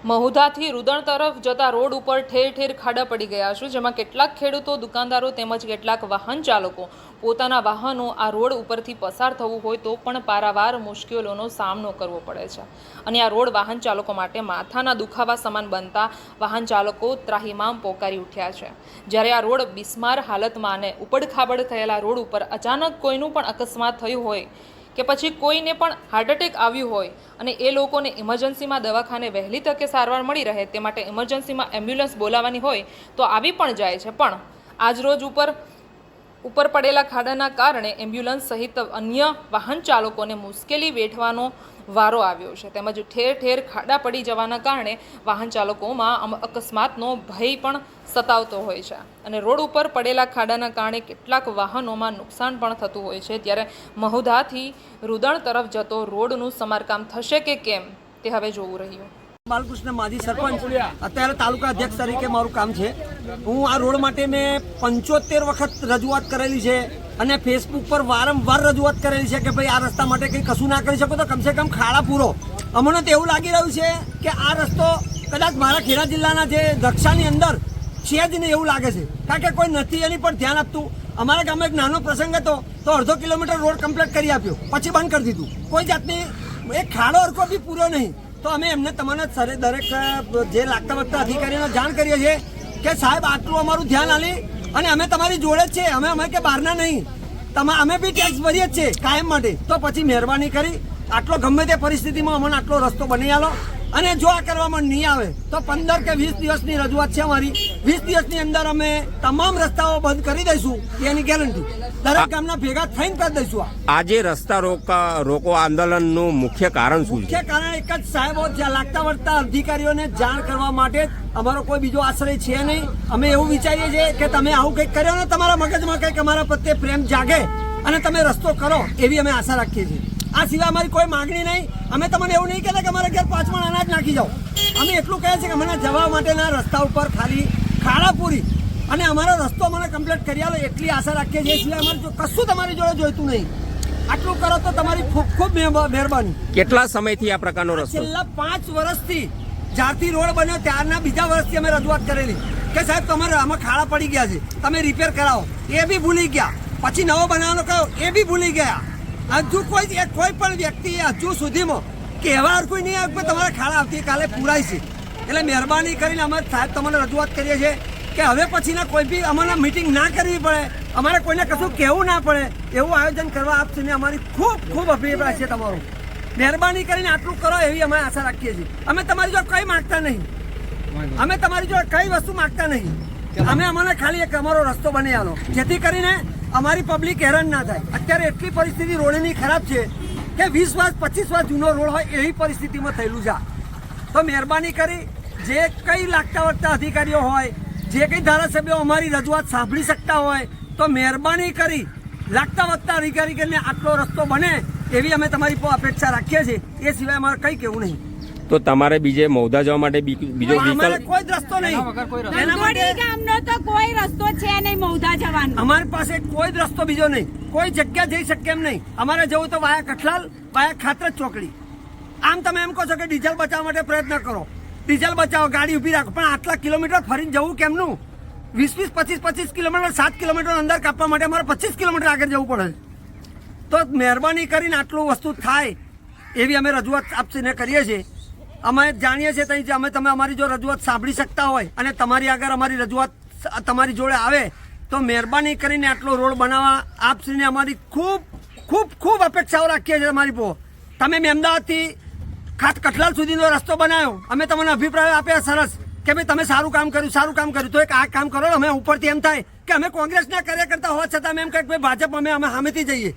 મહુધાથી રુદણ તરફ જતા રોડ ઉપર ઠેર ઠેર ખાડા પડી ગયા છે, જેમાં કેટલાક ખેડૂતો, દુકાનદારો તેમજ કેટલાક વાહન ચાલકો પોતાના વાહનો આ રોડ ઉપરથી પસાર થવું હોય તો પણ પારાવાર મુશ્કેલીઓનો સામનો કરવો પડે છે. અને આ રોડ વાહન ચાલકો માટે માથાના દુખાવા સમાન બનતા વાહન ચાલકો ત્રાહિમામ પોકારી ઉઠ્યા છે. જ્યારે આ રોડ બિસ્માર હાલતમાં અને ઉપડખાબડ થયેલા રોડ ઉપર અચાનક કોઈનું પણ અકસ્માત થયું હોય કે પછી કોઈને પણ હાર્ટ એટેક આવ્યું હોય અને એ લોકોને ઇમરજન્સીમાં દવાખાને વહેલી તકે સારવાર મળી રહે તે માટે ઇમરજન્સીમાં એમ્બ્યુલન્સ બોલાવવાની હોય તો આવી પણ જાય છે. પણ આજરોજ ઉપર ઉપર પડેલા ખાડાના કારણે એમ્બ્યુલન્સ સહિત અન્ય વાહન ચાલકોને મુશ્કેલી વેઠવાનો વારો આવ્યો છે. તેમજ ઠેર ઠેર ખાડા પડી જવાના કારણે વાહન ચાલકોમાં અકસ્માતનો ભય પણ સતાવતો હોય છે. અને રોડ ઉપર પડેલા ખાડાના કારણે કેટલાક વાહનોમાં નુકસાન પણ થતું હોય છે. ત્યારે મહુધાથી રુદણ તરફ જતો રોડનું સમારકામ થશે કે કેમ તે હવે જોવું રહ્યું. બાલકૃષ્ણ માજી સરપંચ. અત્યારે તાલુકા અધ્યક્ષ તરીકે મારું કામ છે. હું આ રોડ માટે મેં પંચોતેર વખત રજૂઆત કરેલી છે અને ફેસબુક પર વારંવાર રજૂઆત કરેલી છે કે ભાઈ આ રસ્તા માટે કંઈ કશું ના કરી શકો તો કમસે કમ ખાડા પૂરો. અમને તો એવું લાગી રહ્યું છે કે આ રસ્તો કદાચ મારા ખેડા જિલ્લાના જે રક્ષાની અંદર છે જ એવું લાગે છે. કારણ કે કોઈ નથી એની પર ધ્યાન આપતું. અમારા ગામમાં એક નાનો પ્રસંગ હતો તો અડધો કિલોમીટર રોડ કમ્પ્લીટ કરી આપ્યો. પછી બંધ કરી દીધું. કોઈ જાતની, એક ખાડો અરખો બી પૂરો નહીં. તો અમે એમને તમને દરેક જે લાગતા વખતા અધિકારીઓને જાણ કરીએ છીએ કે સાહેબ, આટલું અમારું ધ્યાન આલી અને અમે તમારી જોડે છે અમે અમે કે બહારના નહીં. તમા, અમે બી ટેક્સ ભરીએ જ છે કાયમ માટે. તો પછી મહેરબાની કરી આટલો ગમે તે પરિસ્થિતિમાં અમને આટલો રસ્તો બની આલો. અને જો આ કરવામાં નહીં આવે, તો પંદર કે વીસ દિવસની રજૂઆત છે અમારી. વીસ દિવસની અંદર અમે તમામ રસ્તાઓ બંધ કરી દઈશું એની ગેરંટી દરેક ગામના ભેગા થઈને કરી દઈશું આજે રસ્તા રોક રોકો આંદોલનનું મુખ્ય કારણ શું છે? મુખ્ય કારણ એક જ સાહેબો લાગતા વળતા અધિકારીઓને જાણ કરવા માટે અમારો કોઈ બીજો આશ્રય છે નહીં. અમે એવું વિચારીએ છીએ કે તમે આવું કંઈક કર્યો ને તમારા મગજમાં કંઈક અમારા પ્રત્યે પ્રેમ જાગે અને તમે રસ્તો કરો એવી અમે આશા રાખીએ છીએ. આ સિવાય અમારી કોઈ માંગણી નહીં. અમે તમને એવું નહીં કહેતા કે અમારા ઘેર પાંચમણ અનાજ નાખી જાઓ. અમે એટલું કહે છે કે અમને જવા માટેના રસ્તા ઉપર ખાલી ખાડા પૂરી અને અમારો રસ્તો મને કમ્પ્લીટ કરી આલો. એટલી આશા રાખીએ છીએ. સિવાય અમારે જો કશું તમારી જોડે જોઈતું નહીં. આટલું કરો તો તમારી ખૂબ ખૂબ મહેરબા- મહેરબાની. કેટલા સમયથી આ પ્રકારનો રસ્તો? છેલ્લા પાંચ વર્ષથી જ્યારથી રોડ બન્યો ત્યારના બીજા વર્ષથી અમે રજૂઆત કરેલી કે સાહેબ તમારે આમાં ખાડા પડી ગયા છે. તમે રિપેર કરાવો. એ બી ભૂલી ગયા. પછી નવો બનાવવાનો કહો એ બી ભૂલી ગયા. હજુ કોઈ કોઈ પણ વ્યક્તિ હજુ સુધીમાં કહેવા કોઈ નહીં આવે કે તમારા ખાડા આવતીકાલે પૂરાય છે. એટલે મહેરબાની કરીને અમે સાહેબ તમને રજૂઆત કરીએ છીએ કે હવે પછીના કોઈ બી અમારે મિટિંગ ના કરવી પડે, અમારે કોઈને કશું કહેવું ના પડે, એવું આયોજન કરવા આપશે ને અમારી ખૂબ ખૂબ અભિપ્રાય છે તમારો. મહેરબાની કરીને આટલું કરો એવી અમે આશા રાખીએ છીએ. અમે તમારી જો કઈ માગતા નહીં. અમે તમારી જો કઈ વસ્તુ માગતા નહીં. અમે અમને ખાલી એક અમારો રસ્તો બની આલો. જેથી કરીને અમારી પબ્લિક હેરાન ના થાય. અત્યારે એટલી પરિસ્થિતિ રોડની ખરાબ છે કે વીસ વર્ષ, પચીસ વર્ષ જૂનો રોડ હોય એવી પરિસ્થિતિમાં થયેલું છે તો મહેરબાની કરી જે કઈ લાગતા વળતા અધિકારીઓ હોય જે કઈ ધારાસભ્યો અમારી રજૂઆત સાંભળી શકતા હોય તો મહેરબાની કરી લાગતા વધતા અધિકારી કરીને આટલો રસ્તો બને એવી અમે તમારી અપેક્ષા રાખીએ છીએ. એ સિવાય અમારે કંઈ કેવું નહીં. તો તમારે બીજે મૌધા જવા માટે બી- બીજો અમારે વિકલ્પ કોઈ રસ્તો નહીં. એના માટે ગામનો તો કોઈ રસ્તો છે નહીં મૌધા જવાનો. અમારી પાસે કોઈ જ રસ્તો બીજો નહીં. કોઈ જગ્યા જઈ શકે એમ નહીં. અમારે જવું તો વાયા કઠલાલ વાયા ખાતર ચોકડી. આમ તમે એમ કહો છો કે ડીઝલ બચાવવા માટે પ્રયત્ન કરો. ડીઝલ બચાવો, ગાડી ઊભી રાખો. પણ આટલા કિલોમીટર ફરીને જવું કેમનું? વીસ વીસ પચીસ પચીસ કિલોમીટર, સાત કિલોમીટર અંદર કાપવા માટે અમારે પચીસ કિલોમીટર આગળ જવું પડે તો મહેરબાની કરીને આટલું વસ્તુ થાય એવી અમે રજૂઆત આપને કરીએ છીએ. અમે જાણીએ છીએ ત્યાં અમે તમે અમારી જો રજૂઆત સાંભળી શકતા હોય અને તમારી આગળ અમારી રજૂઆત તમારી જોડે આવે, તો મહેરબાની કરીને આટલો રોડ બનાવવા આપશ્રીને અમારી ખૂબ ખૂબ ખૂબ અપેક્ષાઓ રાખીએ છીએ તમારી પો. તમે અમદાવાદથી ખાત કઠલાલ સુધીનો રસ્તો બનાવ્યો અમે તમને અભિપ્રાય આપ્યા સરસ કે ભાઈ તમે સારું કામ કર્યું, સારું કામ કર્યું. તો એક આ કામ કરો અમે ઉપરથી એમ થાય કે અમે કોંગ્રેસના કાર્યકર્તા હોવા છતાં અમે એમ કહે ભાઈ ભાજપ અમે અમે સામેથી જઈએ.